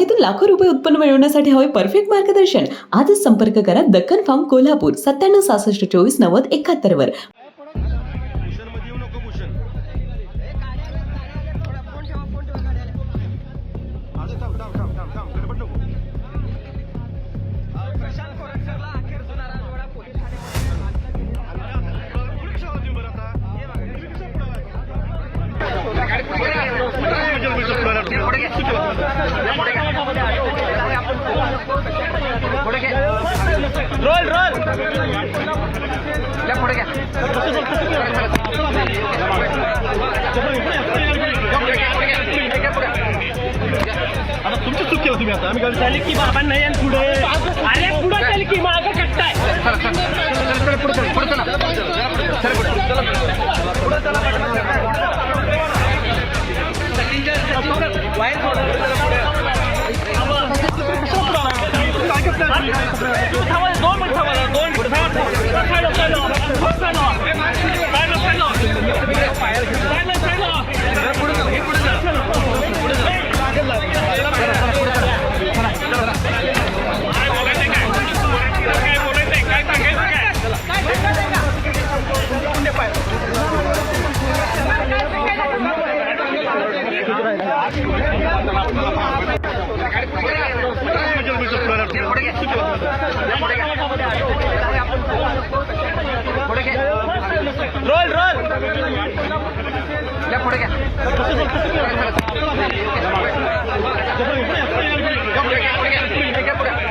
फळबागेतून लाखो रुपये उत्पन्न मिळवण्यासाठी हवे परफेक्ट मार्गदर्शन. आजच संपर्क करा दक्कन फार्म कोल्हापूर सत्त्याण्णव सहासष्ट चोवीस नव्वद एकाहत्तर वर. म्हणजे भूषण पुढं आलात तुम्ही. सुचवा तुम्हाला. रोल रोल आता तुमची चूक केलं तुम्ही आता आम्ही काय झाली की बाबा नाही आणि पुढे अरे पुढे झाली की मागं कट्टाय थांबा, दोन मिनिट 너무 타봐 너무 타봐 살려 살려 살려 살려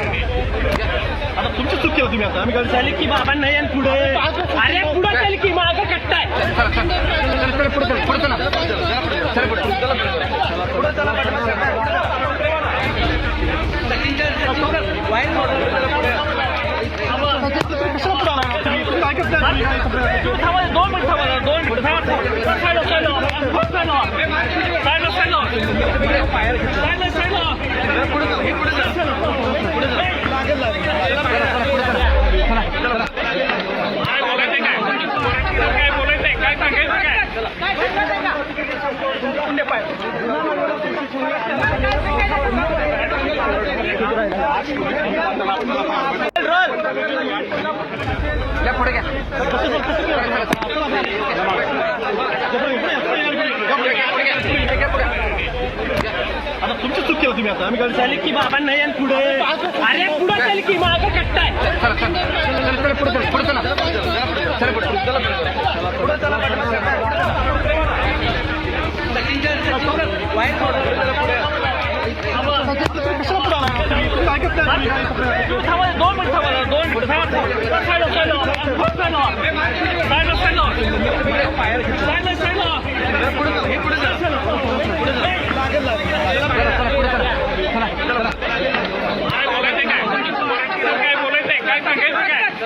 आता तुमची चूक केलं तुम्ही आता. आम्ही काय झाली की बाबा नाही आणि पुढे. अरे पुढे झाली की मागं कट्टाय Side ला. Side ला, side ला. Side ला, side ला. काय बोलायचं काय? काय बोलायचं काय सांगायचं काय रोल आता आता आम्ही झाली की बाबा नाही आणि पुढे अरे पुढे झाली की मागं कट्टाय दोन मिनिट थांबा दोन मिनिट थांबा.